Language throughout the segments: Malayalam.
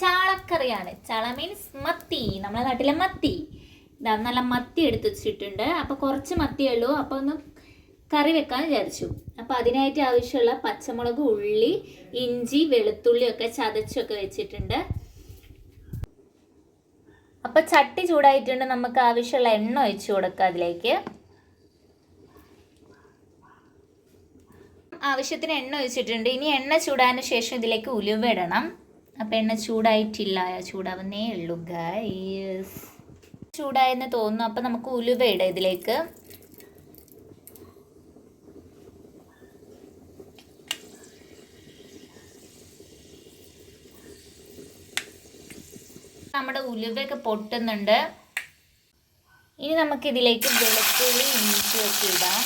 ചാളക്കറിയാണ്. ചാള മീൻസ് മത്തി. നമ്മളെ നാട്ടിലെ മത്തി. ഇതാ നല്ല മത്തി എടുത്ത് വെച്ചിട്ടുണ്ട്. അപ്പോൾ കുറച്ച് മത്തിയേ ഉള്ളൂ. അപ്പോൾ ഒന്ന് കറി വെക്കാൻ വിചാരിച്ചു. അപ്പോൾ അതിനായിട്ട് ആവശ്യമുള്ള പച്ചമുളക് ഉള്ളി ഇഞ്ചി വെളുത്തുള്ളി ഒക്കെ ചതച്ചൊക്കെ വെച്ചിട്ടുണ്ട്. അപ്പോൾ ചട്ടി ചൂടായിട്ടുണ്ട്. നമുക്ക് ആവശ്യമുള്ള എണ്ണ ഒഴിച്ചു കൊടുക്കാം അതിലേക്ക്. ആവശ്യത്തിന് എണ്ണ ഒഴിച്ചിട്ടുണ്ട്. ഇനി എണ്ണ ചൂടാൻ ശേഷം ഇതിലേക്ക് ഉലുവ ഇടണം. അപ്പം എണ്ണ ചൂടായിട്ടില്ല ചൂടാവുന്നേ ഉള്ളൂ ഗൈസ് ചൂടായെന്ന് തോന്നുന്നു. അപ്പം നമുക്ക് ഉലുവ ഇടാം ഇതിലേക്ക്. നമ്മുടെ ഉലുവയൊക്കെ പൊട്ടുന്നുണ്ട്. ഇനി നമുക്കിതിലേക്ക് വെളുത്തുള്ളി ഇഞ്ചിയൊക്കെ ഇടാം.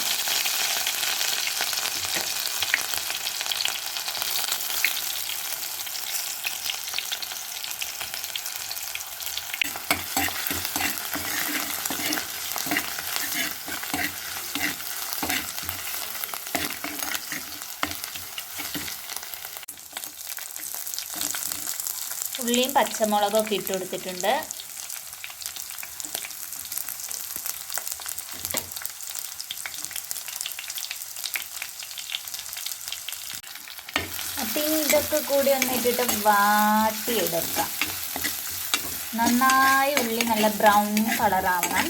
ഉള്ളിയും പച്ചമുളകും ഒക്കെ ഇട്ട് കൊടുത്തിട്ടുണ്ട്. അപ്പം ഇതൊക്കെ കൂടി ഒന്ന് ഇട്ടിട്ട് വാട്ടിയെടുക്കാം. നന്നായി ഉള്ളി നല്ല ബ്രൗൺ കളറാവണം.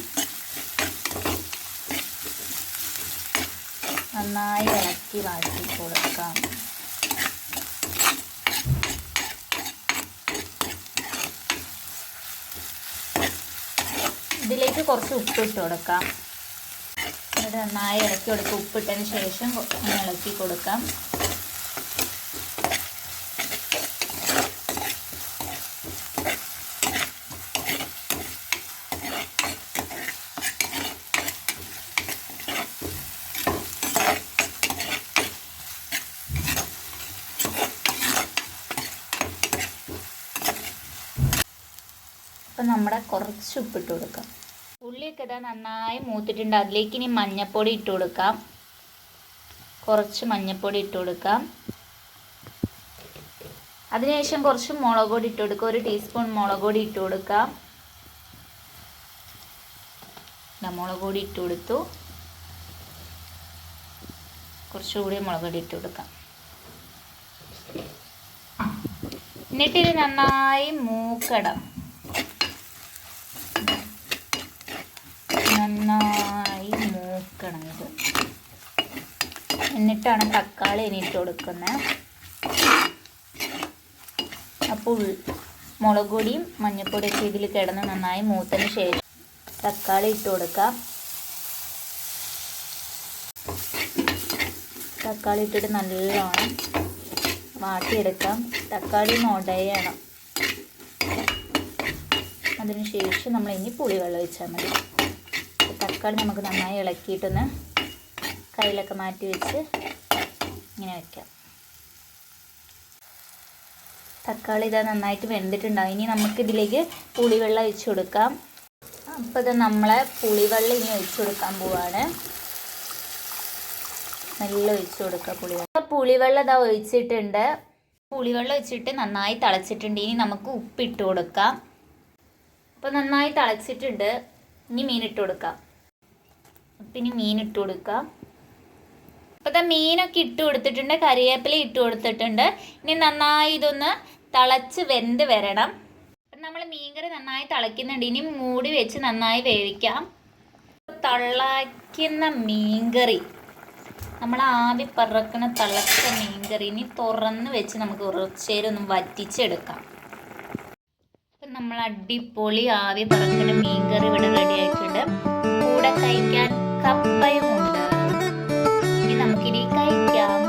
നന്നായി ഇളക്കി വാട്ടി കൊടുക്കാം ഇതിലേക്ക് കുറച്ച് ഉപ്പ് ഇട്ട് കൊടുക്കാം. എന്നിട്ട് നന്നായി ഇളക്കി കൊടുക്കുക. ഉപ്പിട്ടതിന് ശേഷം ഇളക്കി കൊടുക്കാം. അപ്പം നമ്മുടെ കുറച്ച് ഉപ്പിട്ട് കൊടുക്കാം. ഉള്ളിയൊക്കെ ഇതാ നന്നായി മൂത്തിട്ടുണ്ട്. അതിലേക്ക് ഇനി മഞ്ഞൾപ്പൊടി ഇട്ട് കൊടുക്കാം. കുറച്ച് മഞ്ഞൾപ്പൊടി ഇട്ട് കൊടുക്കാം. അതിനുശേഷം കുറച്ച് മുളക് പൊടി ഇട്ട് കൊടുക്കുക ഒരു ടീസ്പൂൺ മുളക് പൊടി ഇട്ട് കൊടുക്കാം. മുളക് പൊടി ഇട്ട് കൊടുത്തു. കുറച്ചുകൂടി മുളക് പൊടി ഇട്ട് കൊടുക്കാം. എന്നിട്ടിത് നന്നായി മൂക്കടം. നന്നായി മൂക്കണം ഇത്. എന്നിട്ടാണ് തക്കാളി ഇനി ഇട്ട് കൊടുക്കുന്നത്. അപ്പോൾ മുളക് പൊടിയും മഞ്ഞൾപ്പൊടിയൊക്കെ ഇതിൽ കിടന്ന് നന്നായി മൂത്തതിന് ശേഷം തക്കാളി ഇട്ട് കൊടുക്കാം. തക്കാളി ഇട്ടിട്ട് നല്ലോണം വാട്ടിയെടുക്കാം. തക്കാളി ഉടയണം. അതിനുശേഷം നമ്മളിനി പുളിവെള്ളം ഒഴിച്ചാൽ മതി. തക്കാളി നമുക്ക് നന്നായി ഇളക്കിയിട്ടൊന്ന് കയ്യിലൊക്കെ മാറ്റി വെച്ച് ഇങ്ങനെ വെക്കാം. തക്കാളി ഇതാ നന്നായിട്ട് വെന്തിട്ടുണ്ടാവും. ഇനി നമുക്ക് ഇതിലേക്ക് പുളിവെള്ളം ഒഴിച്ചു കൊടുക്കാം. അപ്പോൾ ഇത് നമ്മളെ പുളിവെള്ളം ഇനി ഒഴിച്ചു കൊടുക്കാൻ പോവാണ്. നല്ല ഒഴിച്ചു കൊടുക്കുക പുളിവെള്ളം. പുളിവെള്ളം ഇതാ ഒഴിച്ചിട്ടുണ്ട്. പുളിവെള്ളം ഒഴിച്ചിട്ട് നന്നായി തിളച്ചിട്ടുണ്ട്. ഇനി നമുക്ക് ഉപ്പിട്ട് കൊടുക്കാം. അപ്പോൾ നന്നായി തിളച്ചിട്ടുണ്ട്. ഇനി മീനിട്ട് കൊടുക്കാം. അപ്പം ഇനി മീൻ ഇട്ട് കൊടുക്കാം. അപ്പോൾ ഇതാ മീനൊക്കെ ഇട്ട് കൊടുത്തിട്ടുണ്ട് കറിവേപ്പില ഇട്ട് കൊടുത്തിട്ടുണ്ട്. ഇനി നന്നായി ഇതൊന്ന് തിളച്ച് വെന്ത് വരണം. അപ്പം നമ്മൾ മീൻകറി നന്നായി തിളയ്ക്കുന്നുണ്ട്. ഇനി മൂടി വെച്ച് നന്നായി വേവിക്കാം. തിളയ്ക്കുന്ന മീൻകറി. നമ്മൾ ആവി പറക്കണ തിളച്ച മീൻകറി ഇനി തുറന്ന് വെച്ച് നമുക്ക് കുറച്ചേരം ഒന്ന് വറ്റിച്ചെടുക്കാം. അപ്പം നമ്മൾ അടിപൊളി ആവി പറക്കുന്ന മീൻകറി ഇവിടെ റെഡി ആയിട്ടുണ്ട്. കൂടെ കഴിക്കാൻ കപ്പയുമുണ്ട് ഇനി നമുക്കിനി കഴിക്കാം.